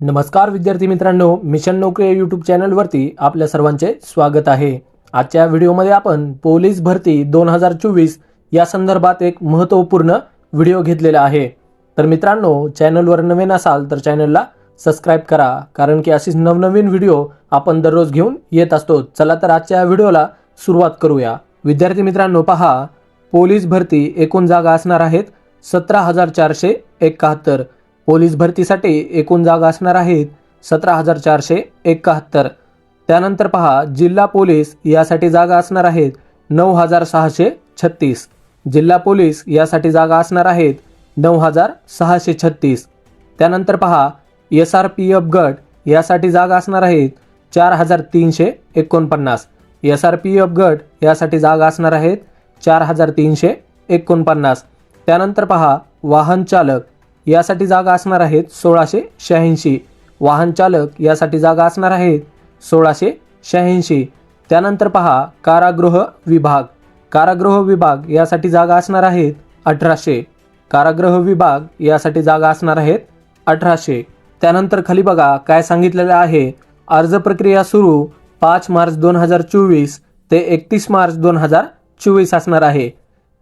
नमस्कार विद्यार्थी मित्रांनो मिशन नोकरी या यूट्यूब चॅनलवरती आपल्या सर्वांचे स्वागत आहे. आजच्या व्हिडिओमध्ये आपण पोलीस भरती दोन हजार चोवीस या संदर्भात एक महत्त्वपूर्ण व्हिडिओ घेतलेला आहे. तर मित्रांनो चॅनलवर नवीन असाल तर चॅनलला सबस्क्राईब करा कारण की अशीच नवनवीन व्हिडिओ आपण दररोज घेऊन येत असतो. चला तर आजच्या व्हिडिओला सुरुवात करूया. विद्यार्थी मित्रांनो पहा पोलीस भरती एकूण जागा असणार आहेत सतरा हजार चारशे एकाहत्तर. पोलीस भरतीसाठी एकूण जागा असणार आहेत सतरा हजार चारशे एकाहत्तर. त्यानंतर पहा जिल्हा पोलीस यासाठी जागा असणार आहेत नऊ हजार सहाशे छत्तीस. जिल्हा पोलीस यासाठी जागा असणार आहेत नऊ हजार सहाशे छत्तीस. त्यानंतर पहा एस आर पी एफ गट यासाठी जागा असणार आहेत चार हजार तीनशे एकोणपन्नास. एस आर पी एफ गट यासाठी जागा असणार आहेत चार हजार तीनशे एकोणपन्नास. त्यानंतर पहा वाहन चालक यासाठी जागा असणार आहेत सोळाशे शहाऐंशी. वाहन चालक यासाठी जागा असणार आहेत सोळाशे शहाऐंशी. त्यानंतर पहा कारागृह विभाग. कारागृह विभाग यासाठी जागा असणार आहेत अठराशे. कारागृह विभाग यासाठी जागा असणार आहेत अठराशे. त्यानंतर खाली बघा काय सांगितलेलं आहे. अर्ज प्रक्रिया सुरू पाच मार्च दोन हजार चोवीस ते एकतीस मार्च दोन हजार चोवीस असणार आहे.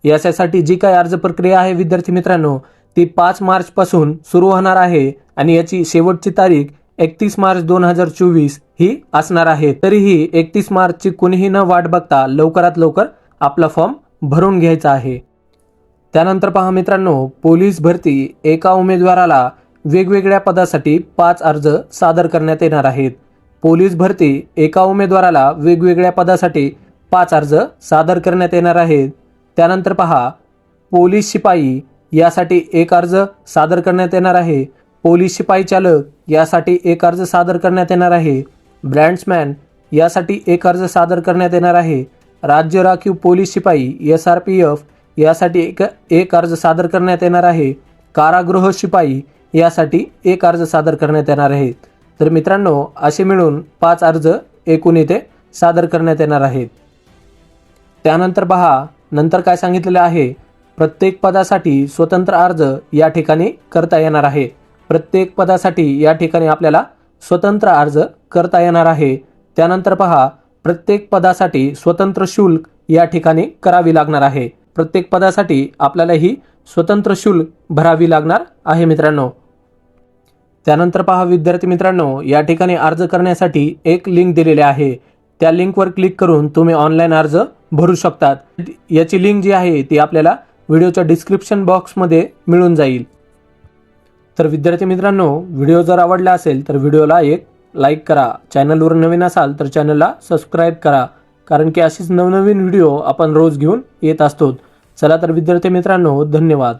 याच्यासाठी जी काय अर्ज प्रक्रिया आहे विद्यार्थी मित्रांनो ती पाच मार्चपासून सुरू होणार आहे आणि याची शेवटची तारीख एकतीस मार्च दोन हजार चोवीस ही असणार आहे. तरीही एकतीस मार्चची कुणीही न वाट बघता लवकरात लवकर आपला फॉर्म भरून घ्यायचा आहे. त्यानंतर पहा मित्रांनो पोलीस भरती एका उमेदवाराला वेगवेगळ्या पदासाठी पाच अर्ज सादर करण्यात येणार आहेत. पोलीस भरती एका उमेदवाराला वेगवेगळ्या पदासाठी पाच अर्ज सादर करण्यात येणार आहेत. त्यानंतर पहा पोलीस शिपाई यासाठी एक अर्ज सादर करण्यात येणार आहे. पोलीस शिपाई चालक यासाठी एक अर्ज सादर करण्यात येणार आहे. ब्रँड्समॅन यासाठी एक अर्ज सादर करण्यात येणार आहे. राज्य राखीव पोलीस शिपाई एस आर पी एफ यासाठी एक एक अर्ज सादर करण्यात येणार आहे. कारागृह शिपाई यासाठी एक अर्ज सादर करण्यात येणार आहे. तर मित्रांनो असे मिळून पाच अर्ज एकूण येथे सादर करण्यात येणार आहेत. त्यानंतर पहा नंतर काय सांगितलेलं आहे? प्रत्येक पदासाठी स्वतंत्र अर्ज या ठिकाणी करता येणार आहे. प्रत्येक पदासाठी या ठिकाणी आपल्याला स्वतंत्र अर्ज करता येणार आहे. त्यानंतर पहा प्रत्येक पदासाठी स्वतंत्र शुल्क या ठिकाणी करावी लागणार आहे. प्रत्येक पदासाठी आपल्याला ही स्वतंत्र शुल्क भरावी लागणार आहे मित्रांनो. त्यानंतर पहा विद्यार्थी मित्रांनो या ठिकाणी अर्ज करण्यासाठी एक लिंक दिलेली आहे. त्या लिंकवर क्लिक करून तुम्ही ऑनलाईन अर्ज भरू शकतात. याची लिंक जी आहे ती आपल्याला व्हिडिओच्या डिस्क्रिप्शन बॉक्समध्ये मिळून जाईल. तर विद्यार्थी मित्रांनो व्हिडिओ जर आवडला असेल तर व्हिडिओला एक लाईक करा. चॅनलवर नवीन असाल तर चॅनलला सबस्क्राईब करा. कारण की अशीच नवनवीन व्हिडिओ आपण रोज घेऊन येत असतो. चला तर विद्यार्थी मित्रांनो धन्यवाद.